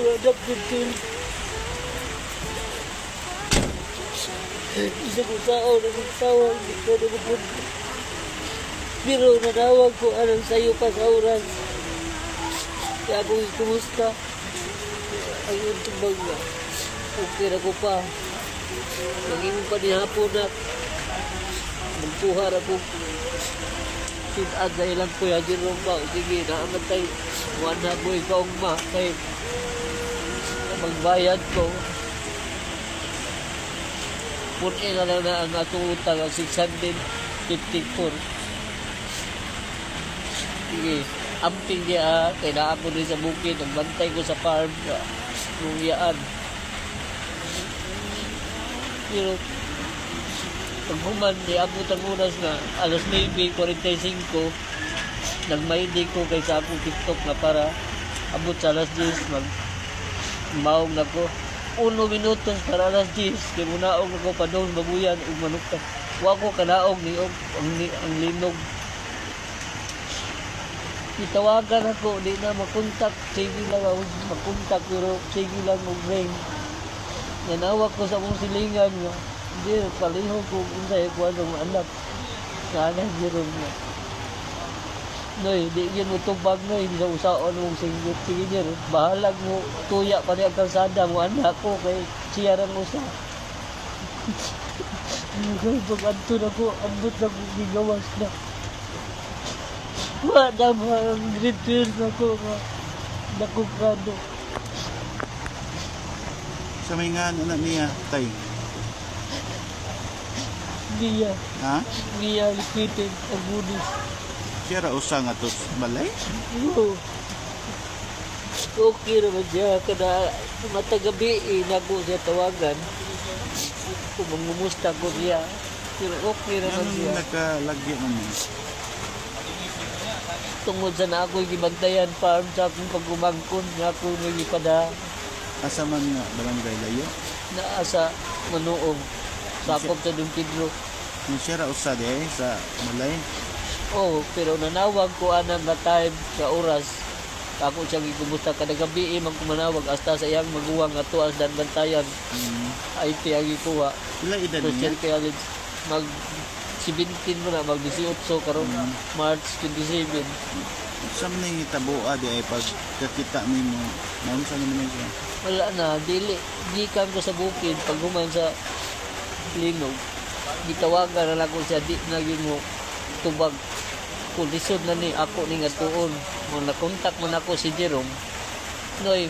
Adap dito. Isa ko tao na magtawag, hindi ko na mapunta. Pero nanawag ko anong sa'yo pa sa oras. Kaya ako kumusta. Ayun tumbang na. Okay na ko pa. Naging pa ni hapon na. Magpuhar ako. Sinad sa ilang kuya Jerome ba? Sige, naamatay. Wala mo ikaw ma. Kay magbayad ko. Punin na lang na ang atong utang ang 654. Sige, amping niya. Kailangan ko rin sa bukid. Nagbantay ko sa farm. Nung yaan. Pero, pag human, niabot ang oras na alas 9.45, nagmaindi ko kay sa akong TikTok na para abot sa alas 10, mag maong na ko. Uno minutos para alas 10, kay munaong ako pa doon, babuyan, ug manukta. Wa ko kanaong ni og ang, ni- ang linog. Itawagan ako, di na makontak, sige lang ako makontak, pero sige lang og ring. Nanawag ko sa mong silingan nga. Hindi, paliho ko kung sa'yo ko anong anak. Sana Jerome nga. Noy, di yun mo tubag noy, hindi sa usaon mong singgit. Sige Jerome, bahalag mo, tuya pa niya ang kalsada mo, anak ko, kay siya rang usa. Mga pag anto na ko, ambot na ko gigawas na. Wala ba ang return na ko nga. Nakukado. Sa may nga ano na niya, tay. Niya, Ha? niya lipitin ang bunis. Siya ra usa nga to balay. Oo. Okay naman siya. Kada matagabi, eh, nago siya tawagan. Kung mangumusta ko siya. Pero okay naman siya. nagkalagyan man niya? Tungod sa na ako gibantayan farm sa akong pagumangkon na ako nagipada Asa man nga barangay layo. naa sa manuong. Sakop sa Don Pedro. Kung siya ra usa di sa balay. Oh, pero nanawag ko anang nga time sa oras. Ako siya gikumusta kada gabi eh, man ko manawag hasta sa iyang maguwang nga tuas dan bantayan. Mm. Ay tiyagi ko wa. Pila edad niya? College mag 17 mo na, mag 18 karon March 27. Sa man yung itabuha di ay pag kakita mi mo. Naon sa naman siya? Wala na, dili, di kam ko sa bukid, pag human sa linog, gitawagan na lang ko siya, di na mo tubag. Kung lisod na ni ako ni nga tuon, mo nakontak mo na ako si Jerome, Noy,